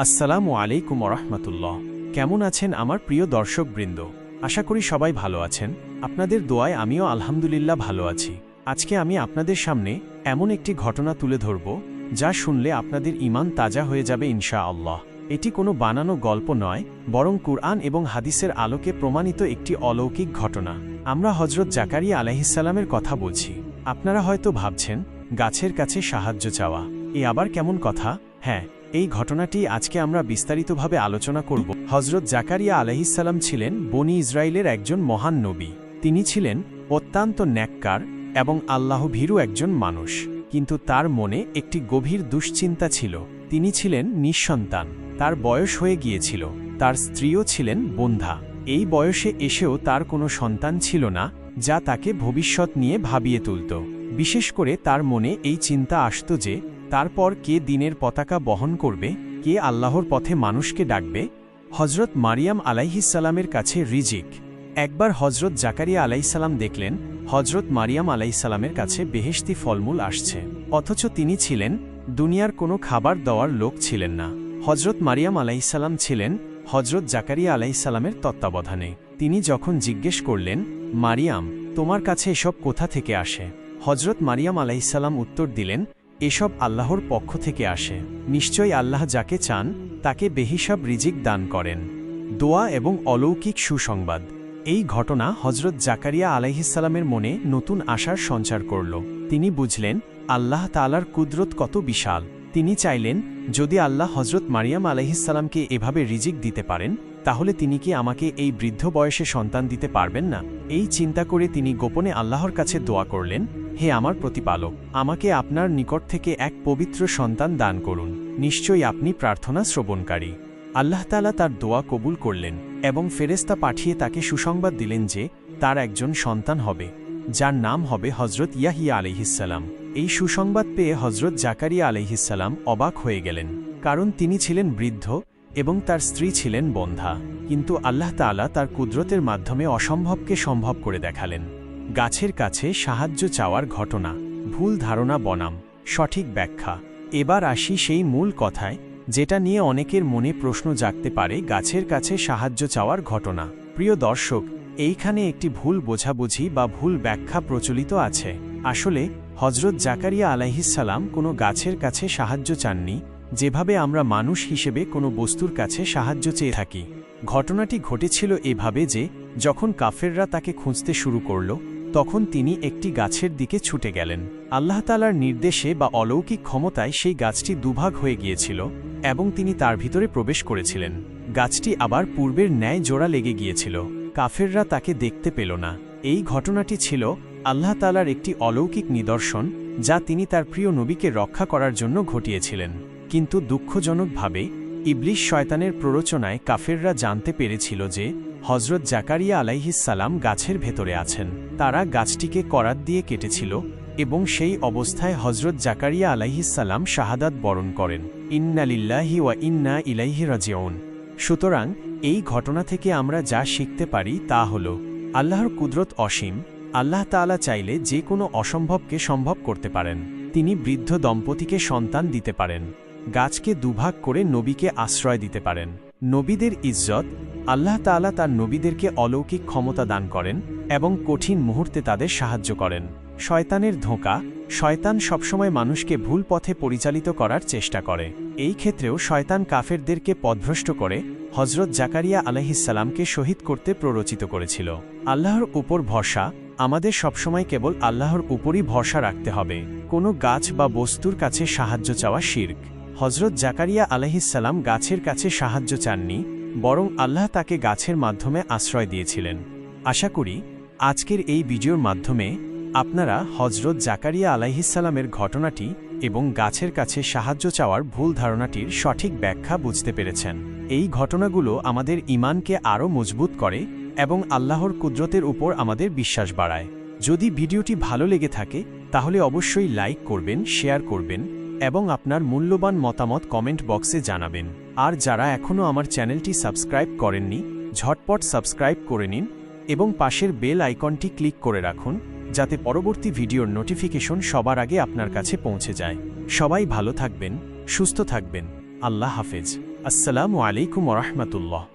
আসসালামু আলাইকুম রহমতুল্লাহ কেমন আছেন আমার প্রিয় দর্শকবৃন্দ? আশা করি সবাই ভালো আছেন। আপনাদের দোয়ায় আমিও আলহামদুলিল্লাহ ভালো আছি। আজকে আমি আপনাদের সামনে এমন একটি ঘটনা তুলে ধরব, যা শুনলে আপনাদের ইমান তাজা হয়ে যাবে ইনশা আল্লাহ এটি কোনো বানানো গল্প নয়, বরং কুরআন এবং হাদিসের আলোকে প্রমাণিত একটি অলৌকিক ঘটনা। আমরা হজরত জাকারিয়া আলাইহিসাল্লামের কথা বলছি। আপনারা হয়তো ভাবছেন, গাছের কাছে সাহায্য চাওয়া, এ আবার কেমন কথা? হ্যাঁ এই ঘটনাটি আজকে আমরা বিস্তারিতভাবে আলোচনা করব। হজরত জাকারিয়া আলহিসাল্লাম ছিলেন বনি ইসরায়েলের একজন মহান নবী। তিনি ছিলেন অত্যন্ত ন্যাক্কার এবং আল্লাহ ভীরু একজন মানুষ। কিন্তু তার মনে একটি গভীর দুশ্চিন্তা ছিল। তিনি ছিলেন নিঃসন্তান। তার বয়স হয়ে গিয়েছিল। তার স্ত্রীও ছিলেন বন্ধা। এই বয়সে এসেও তার কোনো সন্তান ছিল না, যা তাকে ভবিষ্যৎ নিয়ে ভাবিয়ে তুলত। বিশেষ করে তার মনে এই চিন্তা আসত যে তারপর কে দিনের পতাকা বহন করবে? কে আল্লাহর পথে মানুষকে ডাকবে? হজরত মারিয়াম আলাইহিসাল্লামের কাছে রিজিক। একবার হজরত জাকারিয়া আলাইসাল্লাম দেখলেন হজরত মারিয়াম আলাইসাল্লামের কাছে বেহেশতি ফলমূল আসছে। অথচ তিনি ছিলেন, দুনিয়ার কোনো খাবার দেওয়ার লোক ছিলেন না। হজরত মারিয়াম আলাইসাল্লাম ছিলেন হজরত জাকারিয়া আলাইসাল্লামের তত্ত্বাবধানে। তিনি যখন জিজ্ঞেস করলেন, মারিয়াম, তোমার কাছে এসব কোথা থেকে আসে? হজরত মারিয়াম আলাইসাল্লাম উত্তর দিলেন এসব আল্লাহর পক্ষ থেকে আসে। নিশ্চয় আল্লাহ যাকে চান, তাকে বেহিসাব রিজিক দান করেন। দোয়া এবং অলৌকিক সুসংবাদ। এই ঘটনা হজরত জাকারিয়া আলাইহিসাল্লামের মনে নতুন আশার সঞ্চার করল। তিনি বুঝলেন, আল্লাহ তালার কুদরত কত বিশাল। তিনি চাইলেন, যদি আল্লাহ হজরত মারিয়াম আলাইহিসাল্লামকে এভাবে রিজিক দিতে পারেন, তাহলে তিনি কি আমাকে এই বৃদ্ধ বয়সে সন্তান দিতে পারবেন না? এই চিন্তা করে তিনি গোপনে আল্লাহর কাছে দোয়া করলেন, হে আমার প্রতিপালক, আমাকে আপনার নিকট থেকে এক পবিত্র সন্তান দান করুন, নিশ্চয়ই আপনি প্রার্থনা শ্রবণকারী। আল্লাহ তালা তার দোয়া কবুল করলেন, এবং ফেরেস্তা পাঠিয়ে তাকে সুসংবাদ দিলেন যে, তার একজন সন্তান হবে, যার নাম হবে হজরত ইয়াহিয়া আলহিসাল্লাম এই সুসংবাদ পেয়ে হজরত জাকারিয়া আলহিসাল্লাম অবাক হয়ে গেলেন, কারণ তিনি ছিলেন বৃদ্ধ এবং তার স্ত্রী ছিলেন বন্ধা। কিন্তু আল্লাহ তালা তার কুদরতের মাধ্যমে অসম্ভবকে সম্ভব করে দেখালেন। গাছের কাছে সাহায্য চাওয়ার ঘটনা, ভুল ধারণা বনাম, সঠিক ব্যাখ্যা। এবার আসি সেই মূল কথায়, যেটা নিয়ে অনেকের মনে প্রশ্ন জাগতে পারে গাছের কাছে সাহায্য চাওয়ার ঘটনা। প্রিয় দর্শক, এইখানে একটি ভুল বোঝাবুঝি বা ভুল ব্যাখ্যা প্রচলিত আছে। আসলে হজরত জাকারিয়া আলাইহিসাল্লাম কোনো গাছের কাছে সাহায্য চাননি, যেভাবে আমরা মানুষ হিসেবে কোনো বস্তুর কাছে সাহায্য চেয়ে থাকি। ঘটনাটি ঘটেছিল এভাবে যে, যখন কাফেররা তাকে খুঁজতে শুরু করল, তখন তিনি একটি গাছের দিকে ছুটে গেলেন। আল্লাহতালার নির্দেশে বা অলৌকিক ক্ষমতায় সেই গাছটি দুভাগ হয়ে গিয়েছিল এবং তিনি তার ভিতরে প্রবেশ করেছিলেন। গাছটি আবার পূর্বের ন্যায় জোড়া লেগে গিয়েছিল। কাফেররা তাকে দেখতে পেল না। এই ঘটনাটি ছিল আল্লাহ তালার একটি অলৌকিক নিদর্শন, যা তিনি তার প্রিয় নবীকে রক্ষা করার জন্য ঘটিয়েছিলেন। কিন্তু দুঃখজনকভাবে, ইবলিশ শয়তানের প্ররোচনায় কাফেররা জানতে পেরেছিল যে হজরত জাকারিয়া আলাইহিসাল্লাম গাছের ভেতরে আছেন। তারা গাছটিকে করাত দিয়ে কেটেছিল এবং সেই অবস্থায় হজরত জাকারিয়া আলাইহিসাল্লাম শাহাদাত বরণ করেন। ইন্নালিল্লাহি ওয়া ইন্না ইলাইহি রাজিউন। সুতরাং, এই ঘটনা থেকে আমরা যা শিখতে পারি তা হল, আল্লাহর কুদরত অসীম আল্লাহ তাআলা চাইলে যে কোনো অসম্ভবকে সম্ভব করতে পারেন। তিনি বৃদ্ধ দম্পতিকে সন্তান দিতে পারেন। গাছকে দুভাগ করে নবীকে আশ্রয় দিতে পারেন। নবীদের ইজ্জত, আল্লাহ তাআলা তার নবীদেরকে অলৌকিক ক্ষমতা দান করেন এবং কঠিন মুহূর্তে তাদের সাহায্য করেন। শয়তানের ধোঁকা, শয়তান সবসময় মানুষকে ভুল পথে পরিচালিত করার চেষ্টা করে। এই ক্ষেত্রেও শয়তান কাফেরদেরকে পদভ্রষ্ট করে হজরত জাকারিয়া আলহিসাল্লামকে শহীদ করতে প্ররোচিত করেছিল। আল্লাহর উপর ভরসা আমাদের সবসময় কেবল আল্লাহর উপরই ভরসা রাখতে হবে। কোনো গাছ বা বস্তুর কাছে সাহায্য চাওয়া শির্ক। হজরত জাকারিয়া আলহিসাল্লাম গাছের কাছে সাহায্য চাননি, বরং আল্লাহ তাকে গাছের মাধ্যমে আশ্রয় দিয়েছিলেন। আশা করি, আজকের এই ভিডিওর মাধ্যমে আপনারা হজরত জাকারিয়া আলাইহিসাল্লামের ঘটনাটি এবং গাছের কাছে সাহায্য চাওয়ার ভুল ধারণাটির সঠিক ব্যাখ্যা বুঝতে পেরেছেন। এই ঘটনাগুলো আমাদের ইমানকে আরও মজবুত করে এবং আল্লাহর কুদরতের উপর আমাদের বিশ্বাস বাড়ায়। যদি ভিডিওটি ভালো লেগে থাকে, তাহলে অবশ্যই লাইক করবেন, শেয়ার করবেন এবং আপনার মূল্যবান মতামত কমেন্ট বক্সে জানাবেন। আর যারা এখনও আমার চ্যানেলটি সাবস্ক্রাইব করেননি, ঝটপট সাবস্ক্রাইব করে নিন এবং পাশের বেল আইকনটি ক্লিক করে রাখুন, যাতে পরবর্তী ভিডিওর নোটিফিকেশন সবার আগে আপনার কাছে পৌঁছে যায়। সবাই ভালো থাকবেন, সুস্থ থাকবেন। আল্লাহ হাফেজ। আসসালামু আলাইকুম রহমতুল্লাহ।